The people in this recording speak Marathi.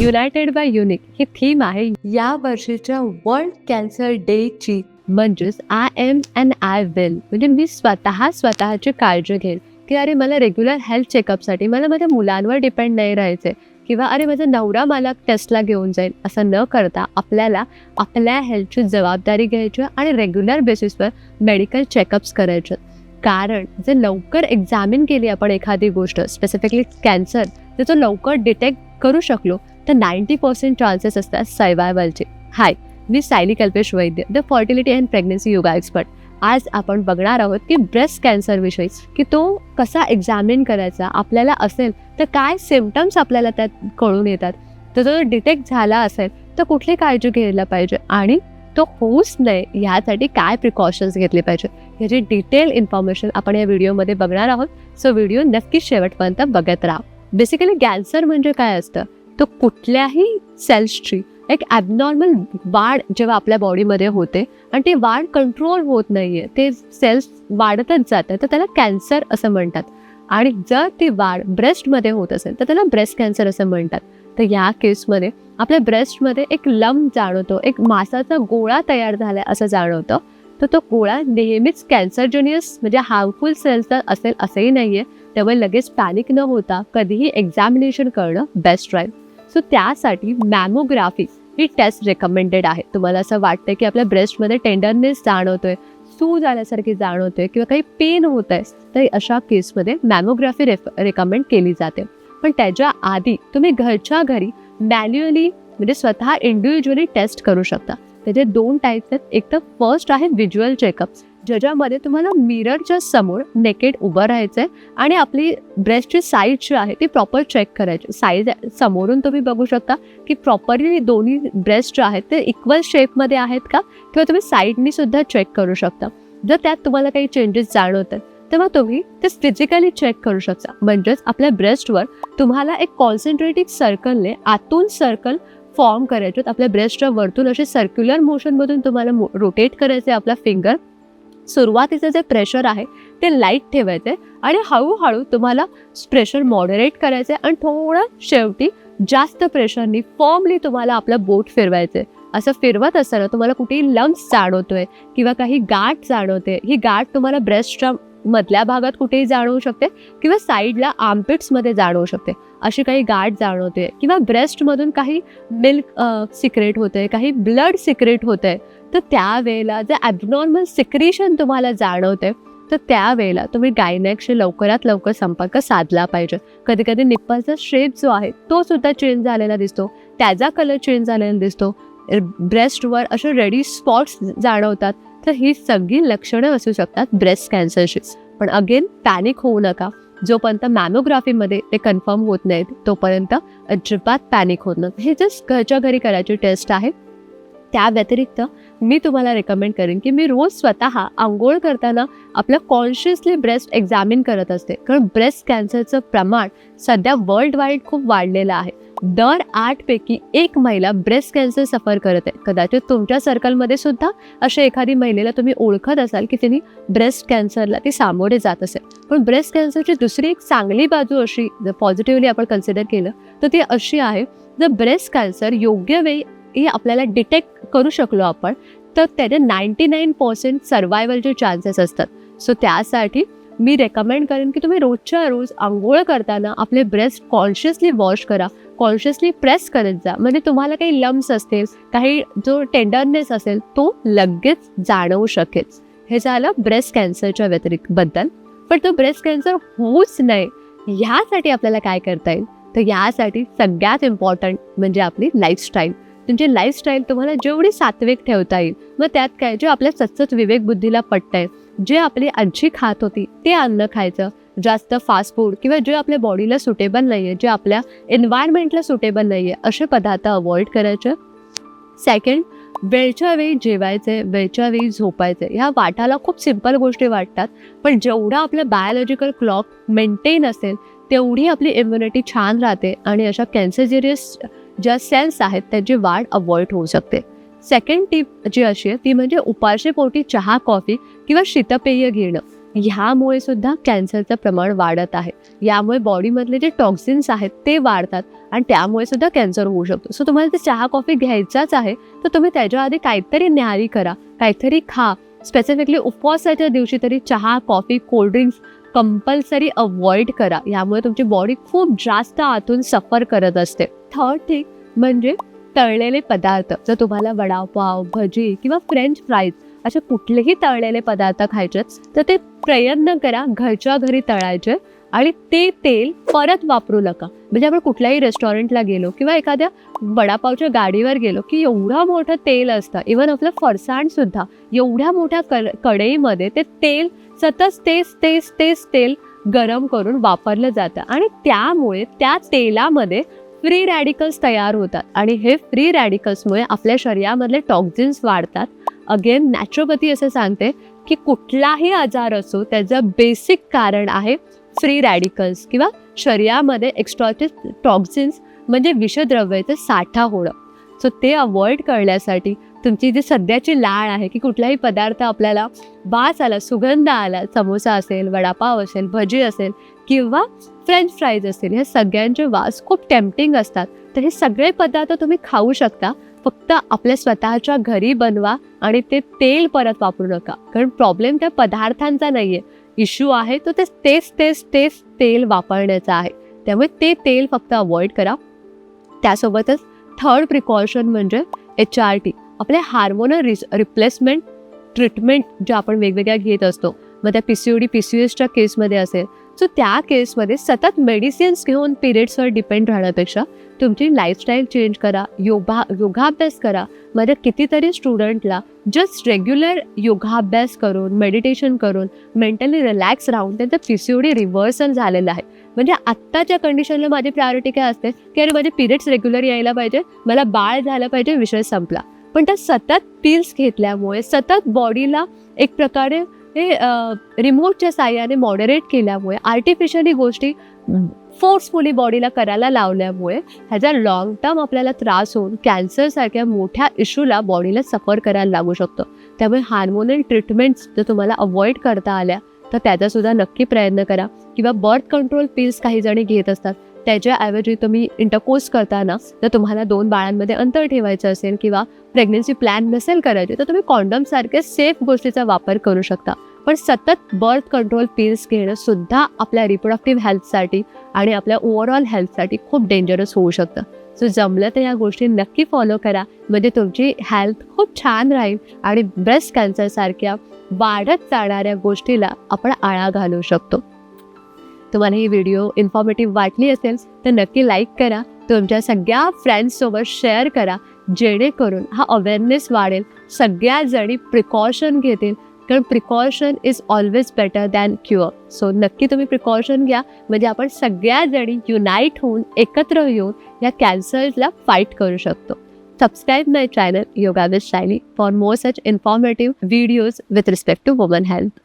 युनायटेड बाय युनिक ही थीम आहे. या वर्षीच्या वर्ल्ड कॅन्सर डेची म्हणजेच I am and I will म्हणजे मी स्वतः स्वतःची काळजी घेईन की अरे मला रेग्युलर हेल्थ चेकअपसाठी मला माझ्या मुलांवर डिपेंड नाही राहायचं किंवा अरे माझा नवरा मला टेस्टला घेऊन जाईल. असं न करता आपल्याला आपल्या हेल्थची जबाबदारी घ्यायची आणि रेग्युलर बेसिसवर मेडिकल चेकअप्स करायचे. कारण जर लवकर एक्झामिन केली आपण एखादी गोष्ट स्पेसिफिकली कॅन्सर त्याचं लवकर डिटेक्ट करू शकलो तर नाईंटी पर्सेंट चान्सेस असतात सर्वायवलचे hi me Sayali Kalpesh Vaidya the fertility and pregnancy yoga expert आज आपण बघणार आहोत की ब्रेस्ट कॅन्सरविषयी की तो कसा एक्झामिन करायचा आपल्याला असेल तर काय सिमटम्स आपल्याला त्यात कळून येतात. तर जो डिटेक्ट झाला असेल तर कुठली काळजी घ्यायला पाहिजे आणि तो होऊच नये ह्यासाठी काय प्रिकॉशन्स घेतले पाहिजे. ह्याची डिटेल इन्फॉर्मेशन आपण या व्हिडिओमध्ये बघणार आहोत. सो व्हिडिओ नक्कीच शेवटपर्यंत बघत राहा. बेसिकली कॅन्सर म्हणजे काय असतं? तो कुठल्याही सेल्सची एक ॲबनॉर्मल वाढ जेव्हा आपल्या बॉडीमध्ये होते आणि ती वाढ कंट्रोल होत नाही आहे ते सेल्स वाढतच जातं तर त्याला कॅन्सर असं म्हणतात. आणि जर ती वाढ ब्रेस्टमध्ये होत असेल तर त्याला ब्रेस्ट कॅन्सर असं म्हणतात. तर या केसमध्ये आपल्या ब्रेस्टमध्ये एक लंब जाणवतो एक मासाचा गोळा तयार झाला असं जाणवतं. तर तो गोळा नेहमीच कॅन्सरजेनियस म्हणजे हार्मफुल सेल्सचा असेल असंही नाही आहे त्यामुळे लगेच पॅनिक न होता कधीही एक्झामिनेशन करणं बेस्ट राहील सो त्यासाठी मॅमोग्राफी ही टेस्ट रेकमेंडेड आहे. तुम्हाला असं वाटतं की आपल्या ब्रेस्टमध्ये टेंडरनेस जाणवतोय सूज आल्यासारखी जाणवतोय किंवा काही पेन होत आहे तर अशा केसमध्ये मॅमोग्राफी रेफ रेकमेंड केली जाते. पण त्याच्या आधी तुम्ही घरच्या घरी मॅन्युअली म्हणजे स्वतः इंडिव्हिज्युअली टेस्ट करू शकता. त्याचे दोन टाईप्स आहेत. एक तर फर्स्ट आहे व्हिज्युअल चेकअप ज्याच्यामध्ये तुम्हाला मिररच्या समोर नेकेड उभं राहायचं आहे आणि आपली ब्रेस्टची साईज जी आहे ती प्रॉपर चेक करायची. साईज समोरून तुम्ही बघू शकता की प्रॉपरली दोन्ही ब्रेस्ट जे आहेत ते इक्वल शेपमध्ये आहेत का? किंवा तुम्ही साईडनी सुद्धा चेक करू शकता. जर त्यात तुम्हाला काही चेंजेस जाणवतात तेव्हा तुम्ही ते फिजिकली चेक करू शकता. म्हणजेच आपल्या ब्रेस्टवर तुम्हाला एक कॉन्सन्ट्रेटिक सर्कलने आतून सर्कल फॉर्म करायचे आहेत. आपल्या ब्रेस्टच्या वरतून असे सर्क्युलर मोशनमधून तुम्हाला रोटेट करायचे आहे आपला फिंगर सुरुवातीचं जे प्रेशर आहे ते लाइट ठेवायचं आहे आणि हळूहळू तुम्हाला प्रेशर मॉडरेट करायचं आहे आणि थोडं शेवटी जास्त प्रेशरनी फॉर्मली तुम्हाला आपलं बोट फिरवायचं आहे असं फिरवत असताना तुम्हाला कुठेही लम्स जाणवतोय किंवा काही गाठ जाणवते. ही गाठ तुम्हाला ब्रेस्टच्या मधल्या भागात कुठेही जाणवू शकते किंवा साईडला आर्मपिट्समध्ये जाणवू शकते. अशी काही गाठ जाणवते किंवा ब्रेस्टमधून काही मिल्क सिक्रेट होते काही ब्लड सिक्रेट होते तर त्यावेळेला जर ॲबनॉर्मल सिक्रेशन तुम्हाला जाणवते तर त्यावेळेला तुम्ही गायनॅकशी लवकरात लवकर संपर्क साधला पाहिजे. कधी कधी निप्पलचा शेप जो आहे तो सुद्धा चेंज झालेला दिसतो. त्याचा कलर चेंज झालेला दिसतो. ब्रेस्टवर असे रेडी स्पॉट्स जाणवतात. तर ही सगळी लक्षणं असू शकतात ब्रेस्ट कॅन्सरची पण अगेन पॅनिक होऊ नका. जोपर्यंत मॅमोग्राफीमध्ये ते कन्फर्म होत नाहीत तोपर्यंत अजिबात पॅनिक होत नाही हे जस्ट घरच्या घरी करायची टेस्ट आहे. त्या व्यतिरिक्त मी तुम्हाला रेकमेंड करेन की मी रोज स्वतः आंघोळ करताना आपलं कॉन्शियसली ब्रेस्ट एक्झामिन करत असते. कारण ब्रेस्ट कॅन्सरचं प्रमाण सध्या वर्ल्ड वाईड खूप वाढलेलं आहे. दर आठपैकी एक महिला ब्रेस्ट कॅन्सर सफर करत आहे. कदाचित तुमच्या सर्कलमध्ये सुद्धा अशा एखादी महिलेला तुम्ही ओळखत असाल की तिने ब्रेस्ट कॅन्सरला ती सामोरे जात असेल. पण ब्रेस्ट कॅन्सरची दुसरी एक चांगली बाजू अशी जर पॉझिटिव्हली आपण कन्सिडर केलं तर ती अशी आहे जर ब्रेस्ट कॅन्सर योग्य वेळी हे आपल्याला डिटेक्ट करू शकलो आपण तर त्याचे नाईंटी नाईन पर्सेंट सर्वायवलचे चान्सेस असतात. सो त्यासाठी मी रेकमेंड करेन की तुम्ही रोजच्या रोज आंघोळ करताना आपले ब्रेस्ट कॉन्शियसली वॉश करा. कॉन्शियसली प्रेस करत जा. म्हणजे तुम्हाला काही लम्स असतील काही जो टेंडरनेस असेल तो लगेच जाणवू शकेल. हे झालं ब्रेस्ट कॅन्सरच्या व्यतिरिक्त बद्दल. पण तो ब्रेस्ट कॅन्सर होऊच नये ह्यासाठी आपल्याला काय करता येईल? तर यासाठी सगळ्यात इम्पॉर्टंट म्हणजे आपली लाईफस्टाईल तुमची लाईफस्टाईल तुम्हाला जेवढी सात्विक ठेवता येईल मग त्यात काय? जे आपल्या सतत विवेक बुद्धीला आहे जे आपली आजी खात होती ते अन्न खायचं. जास्त फास्ट फूड किंवा जे आपल्या बॉडीला सुटेबल नाही आहे जे आपल्या एन्व्हायरमेंटला सुटेबल नाही आहे असे पदार्थ अवॉइड करायचे. सेकंड वेळच्या वेळी जेवायचे वेळच्या वेळी झोपायचे. ह्या वाटाला खूप सिंपल गोष्टी वाटतात पण जेवढा आपलं बायोलॉजिकल क्लॉक मेंटेन असेल तेवढी आपली इम्युनिटी छान राहते आणि अशा कॅन्सरजेरियस ज्या सेल्स आहेत त्यांची वाढ अवॉइड होऊ शकते. सेकंड टीप जी अशी आहे ती म्हणजे उपाशी पोटी चहा कॉफी किंवा शीतपेय घेणं. ह्यामुळे सुद्धा कॅन्सरचं प्रमाण वाढत आहे. यामुळे बॉडीमधले जे टॉक्सिन्स आहेत ते वाढतात आणि त्यामुळे सुद्धा कॅन्सर होऊ शकतो. सो तुम्हाला ते चहा कॉफी घ्यायचाच आहे तर तुम्ही त्याच्या आधी काहीतरी न्याहारी करा काहीतरी खा. स्पेसिफिकली उपवासाच्या दिवशी तरी चहा कॉफी कोल्ड्रिंक्स कंपल्सरी अवॉइड करा. यामुळे तुमची बॉडी खूप जास्त आतून सफर करत असते. थर्ड थिंग म्हणजे तळलेले पदार्थ. जर तुम्हाला वडापाव भजी किंवा फ्रेंच फ्राईज असे कुठलेही तळलेले पदार्थ खायचे तर ते प्रयत्न करा घरच्या घरी तळायचे आणि ते तेल परत वापरू नका. म्हणजे आपण कुठल्याही रेस्टॉरंटला गेलो किंवा एखाद्या वडापावच्या गाडीवर गेलो की एवढं मोठं तेल असतं इवन आपलं फरसाण सुद्धा एवढ्या मोठ्या कर कढईमध्ये ते तेल सतत तेच तेच तेच तेल गरम करून वापरलं जातं. आणि त्यामुळे त्या तेलामध्ये फ्री रॅडिकल्स तयार होतात. आणि हे फ्री रॅडिकल्समुळे आपल्या शरीरामधले टॉक्झिन्स वाढतात. अगेन नॅचरोपॅथी असं सांगते की कुठलाही आजार असो त्याचं बेसिक कारण आहे फ्री रॅडिकल्स किंवा शरीरामध्ये एक्स्ट्रॉटिक टॉक्झिन्स म्हणजे विषद्रव्याचा साठा होणं. सो ते अवॉइड करण्यासाठी तुमची जी सध्याची लाळ आहे की कुठलाही पदार्थ आपल्याला वास आला सुगंध आला समोसा असेल वडापाव असेल भजी असेल किंवा फ्रेंच फ्राईज असेल ह्या सगळ्यांचे वास खूप टेम्पटिंग असतात. तर हे सगळे पदार्थ तुम्ही खाऊ शकता. फक्त आपल्या स्वतःच्या घरी बनवा आणि ते तेल परत वापरू नका. कारण प्रॉब्लेम त्या पदार्थांचा नाही आहे इश्यू आहे तो ते तेच तेच तेच तेल वापरण्याचा आहे. त्यामुळे ते तेल फक्त अवॉइड करा. त्यासोबतच थर्ड प्रिकॉशन म्हणजे एच आर टी आपले हार्मोनल रिस रिप्लेसमेंट ट्रीटमेंट ज्या आपण वेगवेगळ्या घेत असतो. मग त्या P C O D P C एसच्या केसमध्ये असेल सो त्या केसमध्ये सतत मेडिसिन्स घेऊन पिरियड्सवर डिपेंड राहण्यापेक्षा तुमची लाईफस्टाईल चेंज करा योगा योगाभ्यास करा. माझ्या कितीतरी स्टुडंटला जस्ट रेग्युलर योगाभ्यास करून मेडिटेशन करून मेंटली रिलॅक्स राहून त्यांचं P C O D reversal झालेलं आहे. म्हणजे आत्ताच्या कंडिशनला माझी प्रायोरिटी काय असते? की अरे माझे पिरियड्स रेग्युलर यायला पाहिजे मला बाळ झालं पाहिजे विषय संपला. पण त्या सतत पिल्स घेतल्यामुळे सतत बॉडीला एक प्रकारे हे रिमोटच्या साह्याने मॉडरेट केल्यामुळे आर्टिफिशियली गोष्टी फोर्सफुली बॉडीला करायला लावल्यामुळे ह्याचा लॉंग टर्म आपल्याला त्रास होऊन कॅन्सरसारख्या मोठ्या इश्यूला बॉडीला सफर करायला लागू शकतो. त्यामुळे हार्मोनल ट्रीटमेंट्स जर तुम्हाला अवॉइड करता आल्या तर त्याचासुद्धा नक्की प्रयत्न करा. किंवा बर्थ कंट्रोल पिल्स काही जणी घेत असतात. त्याच्याऐवजी तुम्ही इंटरकोर्स करताना जर तुम्हाला दोन बाळांमध्ये अंतर ठेवायचं असेल किंवा प्रेग्नन्सी प्लॅन नसेल करायचे तर तुम्ही कॉन्डमसारख्या सेफ गोष्टीचा वापर करू शकता. पण सतत बर्थ कंट्रोल पिल्स घेणं सुद्धा आपल्या रिप्रोडक्टिव्ह हेल्थसाठी आणि आपल्या ओव्हरऑल हेल्थसाठी खूप डेंजरस होऊ शकतं. सो जमलं तर या गोष्टी नक्की फॉलो करा. म्हणजे तुमची हेल्थ खूप छान राहील आणि ब्रेस्ट कॅन्सरसारख्या वाढत जाणाऱ्या गोष्टीला आपण आळा घालू शकतो. तुम्हाला ही व्हिडिओ इन्फॉर्मेटिव्ह वाटली असेल तर नक्की लाईक करा. तुमच्या सगळ्या फ्रेंड्ससोबत शेअर करा. जेणेकरून हा अवेअरनेस वाढेल. सगळ्या जणी प्रिकॉशन घेतील. कारण precaution is always better than cure so नक्की तुम्ही प्रिकॉशन घ्या. म्हणजे आपण सगळ्या जणी युनाईट होऊन एकत्र येऊन या कॅन्सरला फाईट करू शकतो. Subscribe my channel yoga with Shayali for more such informative videos with respect to woman health